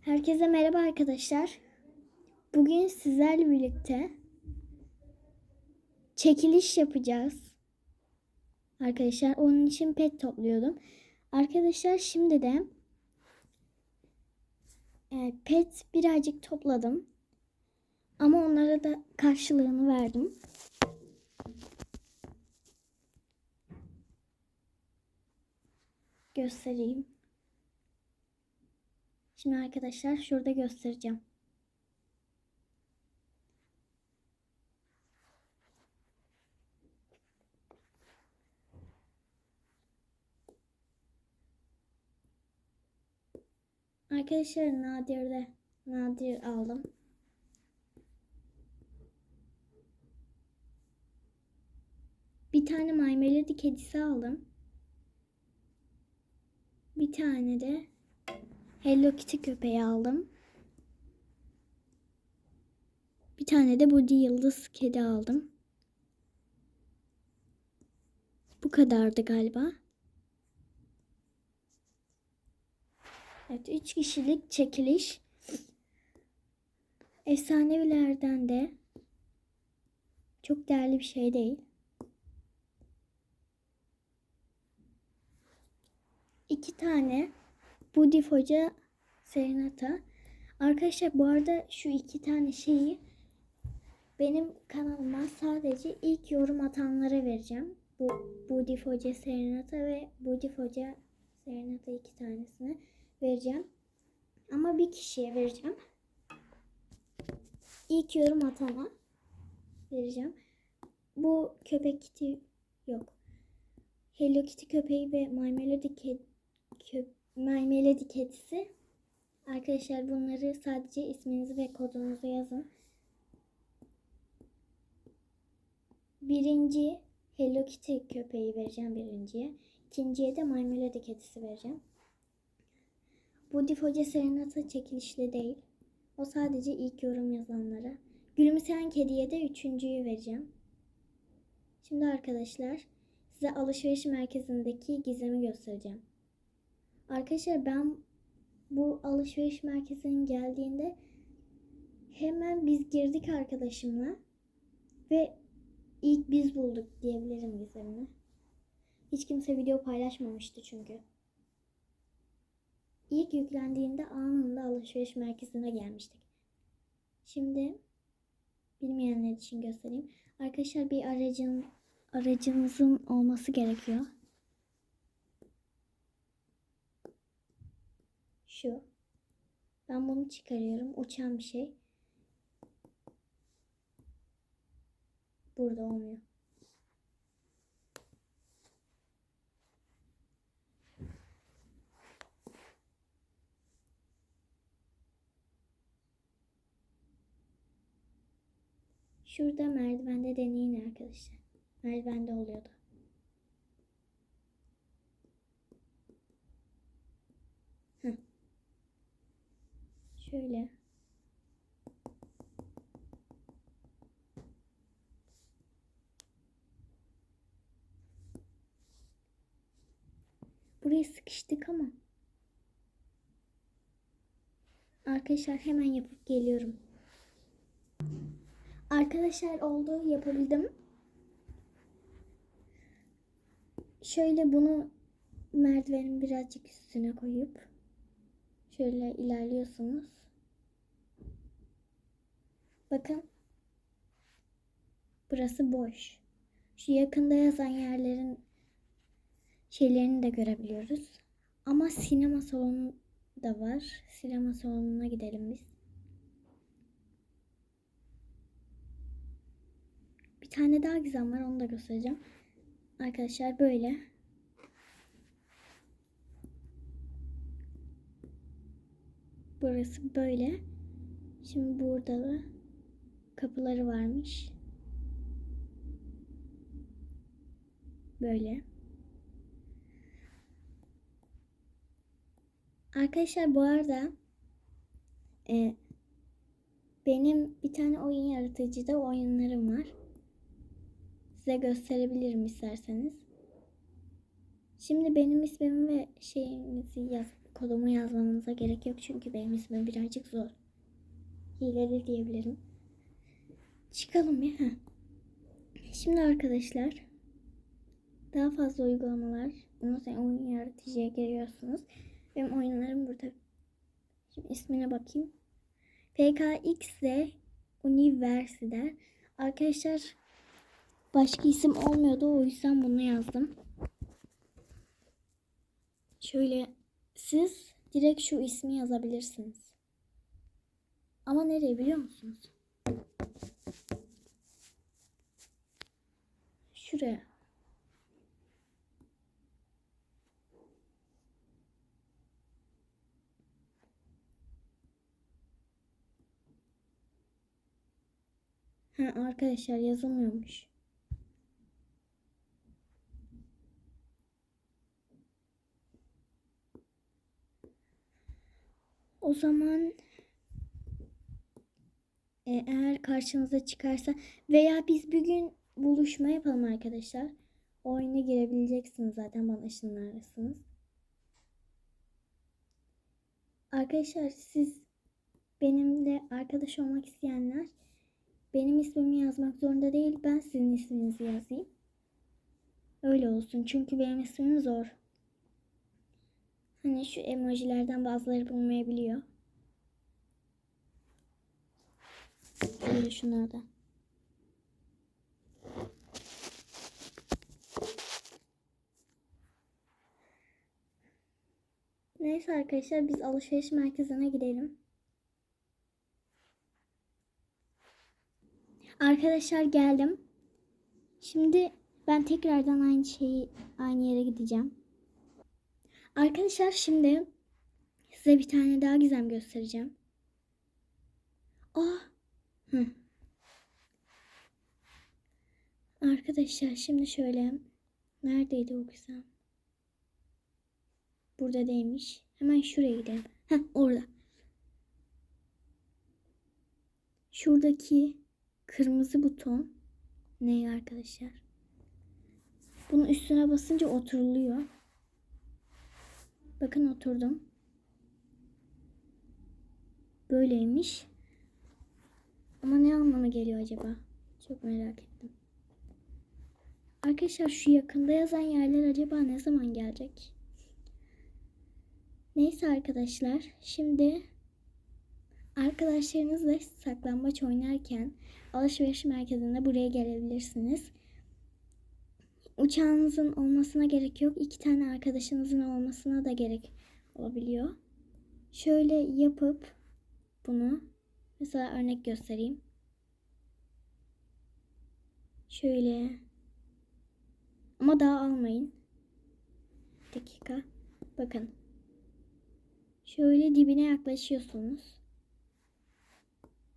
Herkese merhaba arkadaşlar. Bugün sizlerle birlikte çekiliş yapacağız. Arkadaşlar onun için pet topluyordum. Arkadaşlar şimdi de e, pet birazcık topladım. Ama onlara da karşılığını verdim. Göstereyim. Şimdi arkadaşlar şurada göstereceğim. Arkadaşlar Nadir'de Nadir aldım. Bir tane My kedisi aldım. Bir tane de Hello Kitty köpeği aldım. Bir tane de Budi Yıldız kedi aldım. Bu kadardı galiba. Evet, üç kişilik çekiliş. Efsanevilerden de çok değerli bir şey değil. İki tane Budif Hoca Serenata. Arkadaşlar bu arada şu iki tane şeyi benim kanalıma sadece ilk yorum atanlara vereceğim. Bu Budif Hoca Serenata ve Budif Hoca Serenata iki tanesini vereceğim. Ama bir kişiye vereceğim. İlk yorum atana vereceğim. Bu köpek kiti yok. Hello Kitty köpeği ve My Melody kedi, Melody kedisi. Arkadaşlar bunları sadece isminizi ve kodunuzu yazın. Birinci Hello Kitty köpeği vereceğim birinciye. İkinciye de My Melody kedisi vereceğim. Bu Difoce Serenata çekilişli değil. O sadece ilk yorum yazanlara. Gülümseyen kediye de üçüncüyü vereceğim. Şimdi arkadaşlar size alışveriş merkezindeki gizemi göstereceğim. Arkadaşlar ben bu alışveriş merkezinin geldiğinde hemen biz girdik arkadaşımla ve ilk biz bulduk diyebilirim gizemini. Hiç kimse video paylaşmamıştı çünkü. İlk yüklendiğinde anında alışveriş merkezine gelmiştik. Şimdi bilmeyenler için göstereyim. Arkadaşlar bir aracın aracımızın olması gerekiyor. Şu. Ben bunu çıkarıyorum. Uçan bir şey. Burada olmuyor. Şurada merdivende deneyin arkadaşlar. Merdivende oluyordu. Heh. Şöyle. Buraya sıkıştık ama. Arkadaşlar hemen yapıp geliyorum. Arkadaşlar oldu yapabildim. Şöyle bunu merdivenin birazcık üstüne koyup şöyle ilerliyorsunuz. Bakın. Burası boş. Şu yakında yazan yerlerin şeylerini de görebiliyoruz. Ama sinema salonu da var. Sinema salonuna gidelim biz. Bir tane daha gizem var onu da göstereceğim. Arkadaşlar böyle. Burası böyle. Şimdi burada da kapıları varmış. Böyle. Arkadaşlar bu arada e, benim bir tane oyun yaratıcıda oyunlarım var. Size gösterebilirim isterseniz. Şimdi benim ismimi ve şeyimizi yaz, kodumu yazmanıza gerek yok çünkü benim ismim birazcık zor. Hileli diyebilirim. Çıkalım ya. Şimdi arkadaşlar daha fazla uygulamalar. Bunu sen oyun yaratıcıya giriyorsunuz. Benim oyunlarım burada. Şimdi ismine bakayım. PKX'de Universider. Arkadaşlar başka isim olmuyordu o yüzden bunu yazdım. Şöyle siz direkt şu ismi yazabilirsiniz. Ama nereye biliyor musunuz? Şuraya. Ha, arkadaşlar yazılmıyormuş. O zaman e, eğer karşınıza çıkarsa veya biz bir gün buluşma yapalım arkadaşlar. Oyuna girebileceksiniz zaten bana ışınlarsınız. Arkadaşlar siz benimle arkadaş olmak isteyenler benim ismimi yazmak zorunda değil. Ben sizin isminizi yazayım. Öyle olsun. Çünkü benim ismim zor. Hani şu emojilerden bazıları bulmayabiliyor. Şunlardan. Neyse arkadaşlar biz alışveriş merkezine gidelim. Arkadaşlar geldim. Şimdi ben tekrardan aynı şeyi aynı yere gideceğim. Arkadaşlar şimdi size bir tane daha gizem göstereceğim. Ah. Hı. Arkadaşlar şimdi şöyle neredeydi o gizem? Burada değilmiş. Hemen şuraya gidelim. Heh orada. Şuradaki kırmızı buton ne arkadaşlar? Bunun üstüne basınca oturuluyor. Bakın oturdum. Böyleymiş. Ama ne anlama geliyor acaba? Çok merak ettim. Arkadaşlar şu yakında yazan yerler acaba ne zaman gelecek? Neyse arkadaşlar. Şimdi arkadaşlarınızla saklambaç oynarken alışveriş merkezinde buraya gelebilirsiniz. Uçağınızın olmasına gerek yok. İki tane arkadaşınızın olmasına da gerek olabiliyor. Şöyle yapıp bunu mesela örnek göstereyim. Şöyle ama daha almayın. Bir dakika. Bakın. Şöyle dibine yaklaşıyorsunuz.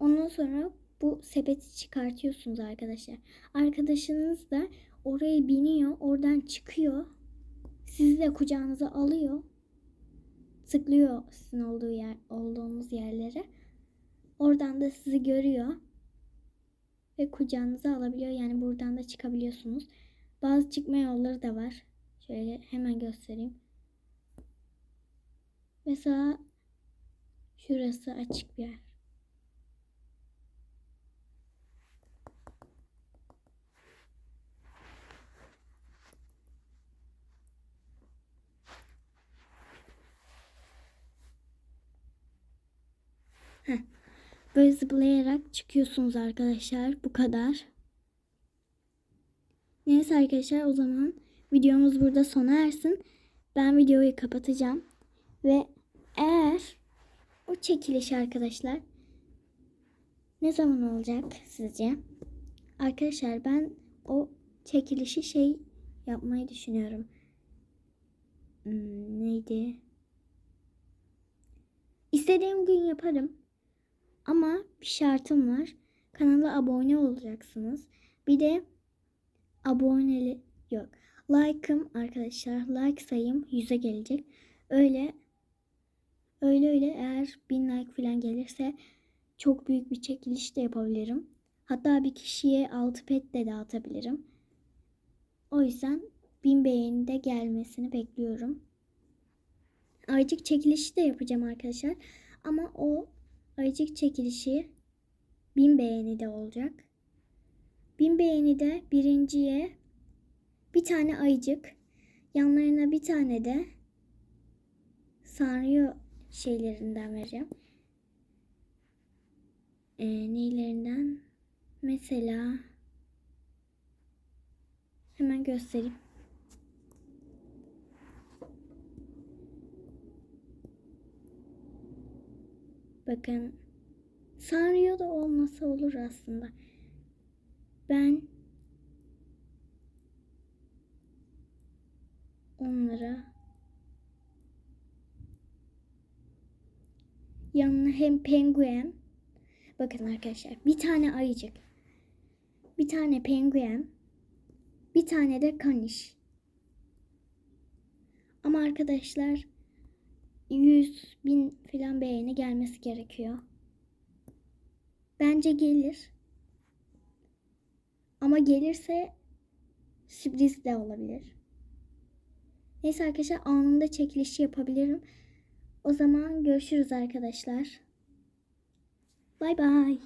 Ondan sonra bu sepeti çıkartıyorsunuz arkadaşlar. Arkadaşınız da oraya biniyor, oradan çıkıyor. Sizi de kucağınıza alıyor. Tıklıyor sizin olduğu yer, olduğunuz yerlere. Oradan da sizi görüyor. Ve kucağınıza alabiliyor. Yani buradan da çıkabiliyorsunuz. Bazı çıkma yolları da var. Şöyle hemen göstereyim. Mesela şurası açık bir yer. Heh. Böyle zıplayarak çıkıyorsunuz arkadaşlar. Bu kadar. Neyse arkadaşlar o zaman videomuz burada sona ersin. Ben videoyu kapatacağım. Ve eğer o çekiliş arkadaşlar ne zaman olacak sizce? Arkadaşlar ben o çekilişi şey yapmayı düşünüyorum. Hmm, neydi? İstediğim gün yaparım. Ama bir şartım var. Kanala abone olacaksınız. Bir de aboneli yok. Like'ım arkadaşlar like sayım 100'e gelecek. Öyle öyle öyle eğer 1000 like falan gelirse çok büyük bir çekiliş de yapabilirim. Hatta bir kişiye 6 pet de dağıtabilirim. O yüzden 1000 beğeni de gelmesini bekliyorum. ayıcık çekilişi de yapacağım arkadaşlar. Ama o ayıcık çekilişi 1000 beğeni de olacak. 1000 beğeni de birinciye bir tane ayıcık, yanlarına bir tane de Sanrio şeylerinden vereceğim. Ee, neylerinden? Mesela hemen göstereyim. Bakın Sanrio da olmasa olur aslında. Ben onlara yanına hem penguen bakın arkadaşlar bir tane ayıcık bir tane penguen bir tane de kaniş ama arkadaşlar 100 bin falan beğeni gelmesi gerekiyor. Bence gelir. Ama gelirse sürpriz de olabilir. Neyse arkadaşlar anında çekiliş yapabilirim. O zaman görüşürüz arkadaşlar. Bay bay.